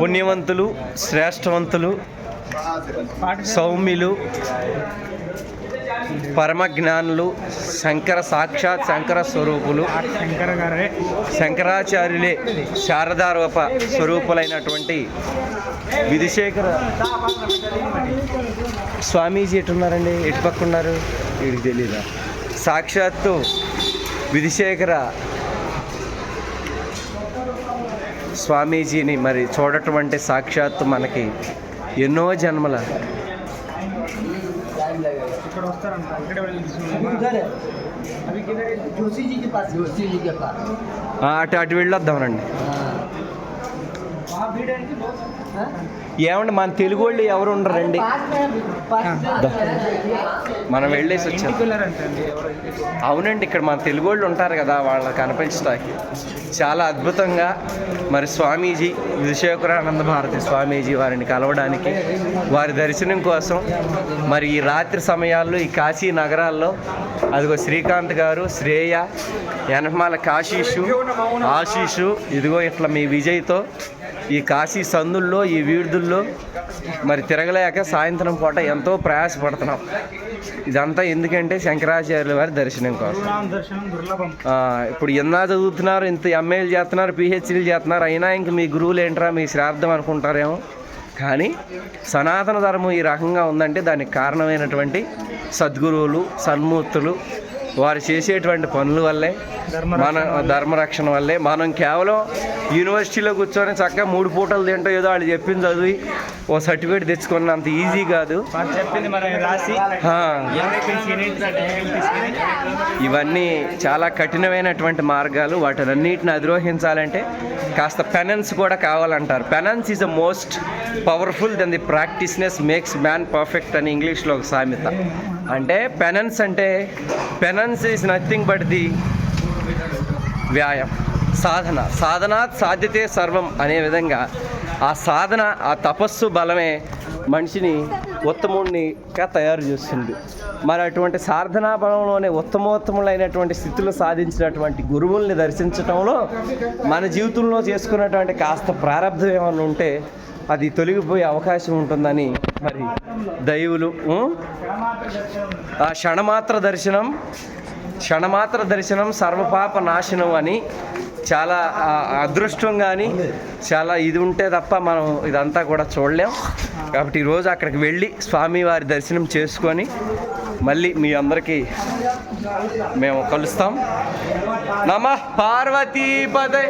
పుణ్యవంతులు శ్రేష్టవంతులు సౌమ్యులు పరమజ్ఞానులు శంకర సాక్షాత్ శంకర స్వరూపులు శంకర్ గారే. శంకరాచార్యులే శారదారూప స్వరూపులైనటువంటి విధిశేఖర స్వామీజీ ఎటున్నారండి? ఎటు పక్క ఉన్నారు వీడికి తెలీదా? సాక్షాత్తు విధిశేఖర స్వామీజీని మరి చూడటం అంటే సాక్షాత్తు మనకి ఎన్నో జన్మల. అటు అటు వెళ్ళొద్దామనండి ఏమండి మన తెలుగు వాళ్ళు ఎవరు ఉండరండి మనం వెళ్ళేసి వచ్చాం అవునండి ఇక్కడ మన తెలుగు వాళ్ళు ఉంటారు కదా వాళ్ళని కనిపించడానికి చాలా అద్భుతంగా మరి స్వామీజీ విశ్వేశ్వరానంద భారతి స్వామీజీ వారిని కలవడానికి వారి దర్శనం కోసం మరి ఈ రాత్రి సమయాల్లో ఈ కాశీ నగరాల్లో అదిగో శ్రీకాంత్ గారు శ్రేయ యనమాల కాశీషు ఆశీషు ఇదిగో ఇట్లా మీ విజయ్తో ఈ కాశీ సందుల్లో ఈ వీడుదుల్లో మరి తిరగలేక సాయంత్రం పూట ఎంతో ప్రయాసపడుతున్నాం. ఇదంతా ఎందుకంటే శంకరాచార్యుల వారి దర్శనం కోసం. ఇప్పుడు ఎన్నా చదువుతున్నారు ఇంత ఎంఏలు చేస్తున్నారు పిహెచ్డీలు చేస్తున్నారు అయినా ఇంక మీ గురువులు ఏంట్రా మీ శ్రాద్ధం అనుకుంటారేమో. కానీ సనాతన ధర్మం ఈ రకంగా ఉందంటే దానికి కారణమైనటువంటి సద్గురువులు సన్మూర్తులు వారు చేసేటువంటి పనుల వల్లే మన ధర్మరక్షణ వల్లే. మనం కేవలం యూనివర్సిటీలో కూర్చొని చక్కగా మూడు పూటలు తింటూ ఏదో వాళ్ళు చెప్పింది చదివి ఓ సర్టిఫికేట్ తెచ్చుకున్నంత ఈజీ కాదు. ఇవన్నీ చాలా కఠినమైనటువంటి మార్గాలు. వాటినన్నిటిని అధిరోహించాలంటే కాస్త పెనెన్స్ కూడా కావాలంటారు. Penance is the most powerful then the practice makes man perfect అని ఇంగ్లీష్లో ఒక సామెత. అంటే పెనెన్స్ అంటే penance is nothing but the వ్యాయామం. సాధన. సాధనాత్ సాధ్యతే సర్వం అనే విధంగా ఆ సాధన ఆ తపస్సు బలమే మనిషిని ఉత్తముడినిగా తయారు చేస్తుంది. మరి అటువంటి సాధనా బలంలోనే ఉత్తమోత్తములైనటువంటి స్థితిలో సాధించినటువంటి గురువుల్ని దర్శించటంలో మన జీవితంలో చేసుకున్నటువంటి కాస్త ప్రారంభం ఏమైనా ఉంటే అది తొలగిపోయే అవకాశం ఉంటుందని మరి దైవులు ఆ క్షణమాత్ర దర్శనం క్షణమాత్ర దర్శనం సర్వపాప నాశనం అని చాలా అదృష్టం కానీ చాలా ఇది ఉంటే తప్ప మనం ఇదంతా కూడా చూడలేం. కాబట్టి ఈరోజు అక్కడికి వెళ్ళి స్వామివారి దర్శనం చేసుకొని మళ్ళీ మీ అందరికీ మేము కలుస్తాం. నమ పార్వతీ పదే.